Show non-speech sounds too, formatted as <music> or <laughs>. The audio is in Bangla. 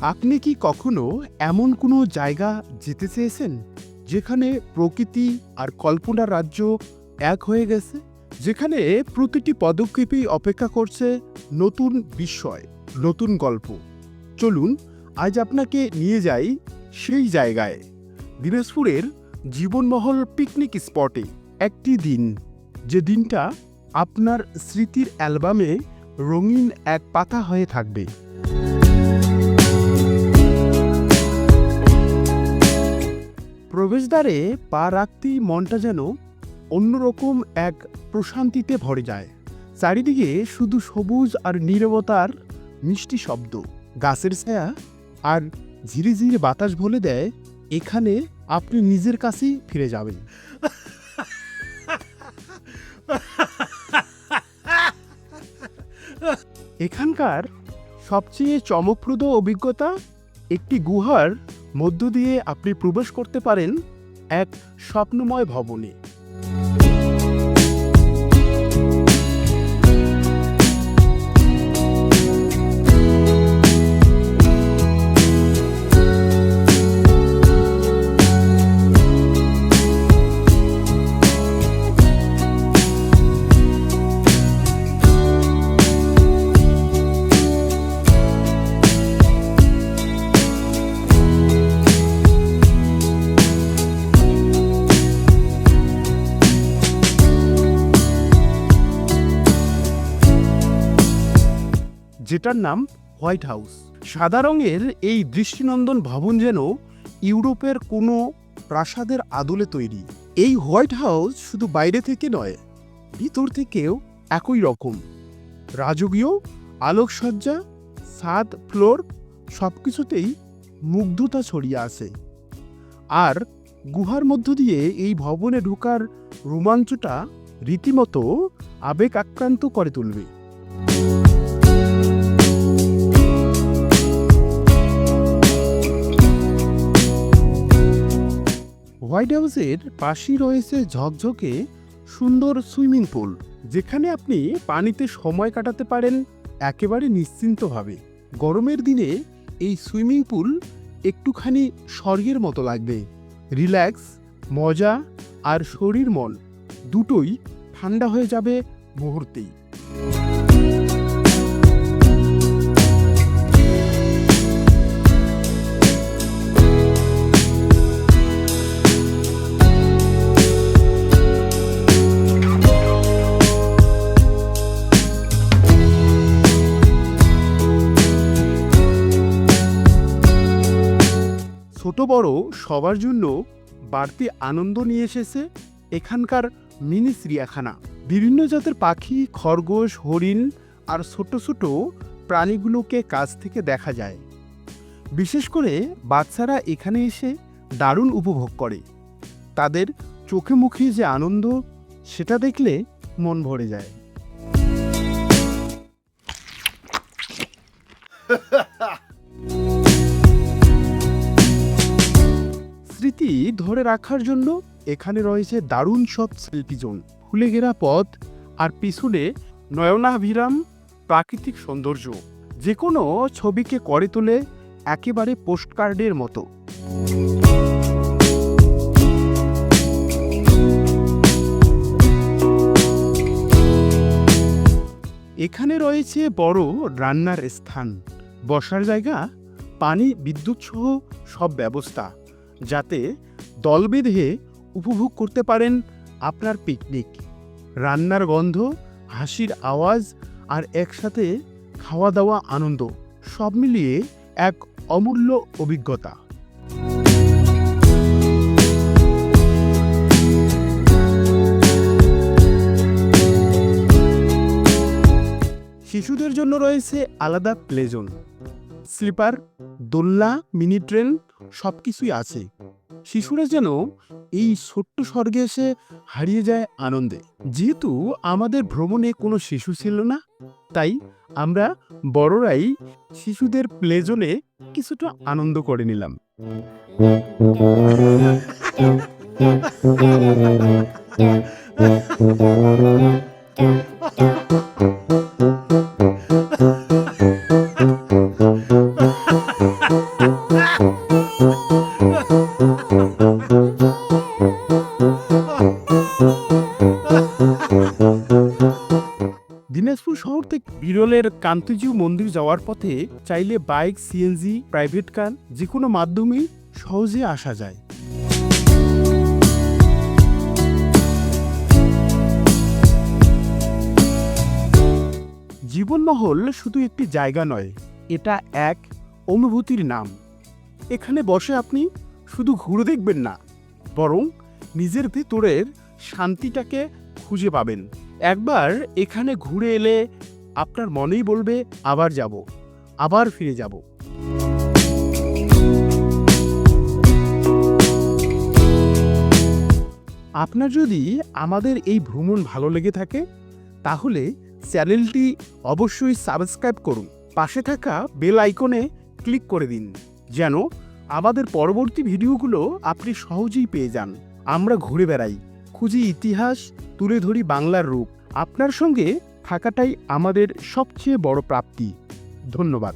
আপনি কি কখনো এমন কোনো জায়গা যেতে চেয়েছেন যেখানে প্রকৃতি আর কল্পনার রাজ্য এক হয়ে গেছে? যেখানে প্রতিটি পদক্ষেপেই অপেক্ষা করছে নতুন বিস্ময়, নতুন গল্প। চলুন, আজ আপনাকে নিয়ে যাই সেই জায়গায়। দিনাজপুরের জীবনমহল পিকনিক স্পটে একটি দিন, যে দিনটা আপনার স্মৃতির অ্যালবামে রঙিন এক পাতা হয়ে থাকবে। প্রবেশদ্বারে পা রাখতেই মনটা যেন অন্যরকম এক প্রশান্তিতে ভরে যায়। চারিদিকে শুধু সবুজ আর নীরবতার মিষ্টি শব্দ। গাছের ছায়া আর ধীরে ধীরে বাতাস বলে দেয়, এখানে আপনি নিজের কাছেই ফিরে যাবেন। এখানকার সবচেয়ে চমকপ্রদ অভিজ্ঞতা একটি গুহার মধ্য দিয়ে আপনি প্রবেশ করতে পারেন এক স্বপ্নময় ভবনে। যেটার নাম হোয়াইট হাউস। সাদা রঙের এই দৃষ্টিনন্দন ভবন যেন ইউরোপের কোনো প্রাসাদের আদলে তৈরি। এই হোয়াইট হাউস শুধু বাইরে থেকে নয়, ভিতর থেকেও একই রকম। রাজকীয়, আলোকসজ্জা, সাত ফ্লোর সব কিছুতেই মুগ্ধতা ছড়িয়ে আছে। আর গুহার মধ্য দিয়ে এই ভবনে ঢোকার রোমাঞ্চটা রীতিমতো আবেগ আক্রান্ত করে তুলবে। হোয়াইট হাউসের পাশেই রয়েছে ঝকঝকে সুন্দর সুইমিং পুল, যেখানে আপনি পানিতে সময় কাটাতে পারেন একেবারে নিশ্চিন্তভাবে। গরমের দিনে এই সুইমিং পুল একটুখানি স্বর্গের মতো লাগবে। রিল্যাক্স, মজা আর শরীর মন দুটোই ঠান্ডা হয়ে যাবে মুহূর্তেই। ছোট বড় সবার জন্য বাড়তি আনন্দ নিয়ে এসেছে এখানকার মিনি চিড়িয়াখানা। বিভিন্ন জাতের পাখি, খরগোশ, হরিণ আর ছোট ছোট প্রাণীগুলোকে কাছ থেকে দেখা যায়। বিশেষ করে বাচ্চারা এখানে এসে দারুণ উপভোগ করে। তাদের চোখে মুখে যে আনন্দ, সেটা দেখলে মন ভরে যায়। <laughs> স্মৃতি ধরে রাখার জন্য এখানে রয়েছে দারুণ সব সেলফি জোন। ফুলে ঘেরা পথ আর পিছনে নয়নাভিরাম প্রাকৃতিক সৌন্দর্য। যে কোনো ছবিকে করে তোলে একেবারে পোস্টকার্ডের মতো। এখানে রয়েছে বড় রান্নার স্থান। বসার জায়গা, পানি, বিদ্যুৎ সহ সব ব্যবস্থা। যাতে দল বেঁধে উপভোগ করতে পারেন আপনার পিকনিক। রান্নার গন্ধ, হাসির আওয়াজ আর একসাথে খাওয়া দাওয়া আনন্দ সব মিলিয়ে এক অমূল্য অভিজ্ঞতা। শিশুদের জন্য রয়েছে আলাদা প্লেজোন স্লিপার দোলনা মিনি ট্রেন সব কিছুই আছে। শিশুরা যেন এই ছোট্ট স্বর্গে এসে হারিয়ে যায় আনন্দে। যেহেতু আমাদের ভ্রমণে কোনো শিশু ছিল না, তাই আমরা বড়রাই শিশুদের প্লেজনে কিছুটা আনন্দ করে নিলাম। <laughs> দিনাজপুর শহর থেকে বিরলের কান্তিজিউ মন্দির যাওয়ার পথে চাইলে বাইক সিএনজি প্রাইভেট কার যে কোনো মাধ্যমেই সহজে আসা যায়। জীবনমহল শুধু একটি জায়গা নয়, এটা এক অনুভূতির নাম। এখানে বসে আপনি শুধু ঘুরে দেখবেন না, বরং নিজের ভেতরের শান্তিটাকে খুঁজে পাবেন। একবার এখানে ঘুরে এলে আপনার মনেই বলবে, আবার যাব, আবার ফিরে যাব। আপনার যদি আমাদের এই ভ্রমণ ভালো লেগে থাকে, তাহলে চ্যানেলটি অবশ্যই সাবস্ক্রাইব করুন। পাশে থাকা বেল আইকনে ক্লিক করে দিন, যেন আমাদের পরবর্তী ভিডিওগুলো আপনি সহজেই পেয়ে যান। আমরা ঘুরে বেড়াই। খুঁজি ইতিহাস তুলে ধরি বাংলার রূপ। আপনার সঙ্গে থাকাটাই আমাদের সবচেয়ে বড় প্রাপ্তি। ধন্যবাদ।